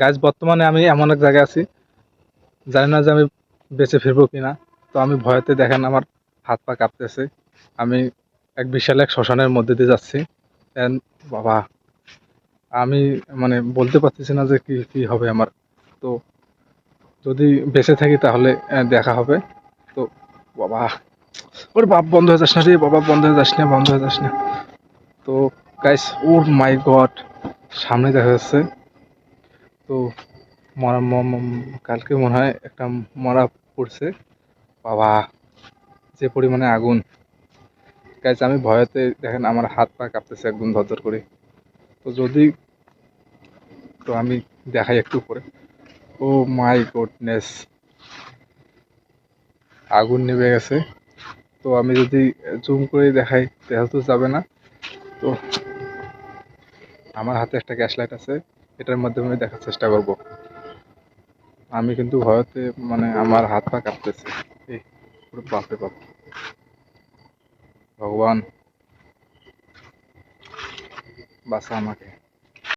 গাছ বর্তমানে আমি এমন এক জায়গায় আছি, জানি না যে আমি বেঁচে ফিরবো কিনা, তো আমি ভয়তে দেখেন আমার হাত পা কাঁপতেছে। আমি এক বিশাল এক শ্মশানের মধ্যে দিয়ে যাচ্ছি। বাবা, আমি মানে বলতে পারতেছি না যে কি কি হবে আমার। তো যদি বেঁচে থাকি তাহলে দেখা হবে। তো বাবা, ওর বাপ বন্ধ হয়ে যাস না রে, বাবা বন্ধ হয়ে যাস না, বন্ধ হয়ে যাস না। তো গাইস ওর মাই গড সামনে দেখা যাচ্ছে। তো মরা কালকে মনে হয় একটা মরা পড়ছে। বাবা, যে পরিমাণে আগুন। গাইস আমি ভয়তে দেখেন আমার হাত পা কাঁপতেছে একদম ধরধর করে। তো যদি তো আমি দেখাই একটু পরে ও মাই গুডনেস। আগুন নেমে গেছে। তো আমি যদি জুম করে দেখাই দেখা তো যাবে না। তো আমার হাতে একটা গ্যাস লাইট আছে। এটার মাধ্যমে দেখার চেষ্টা করব। আমি কিন্তু ভয়তে মানে আমার হাত পা কাঁপতেছে। বাপরে বাপ। ভগবান বাসা আমাকে।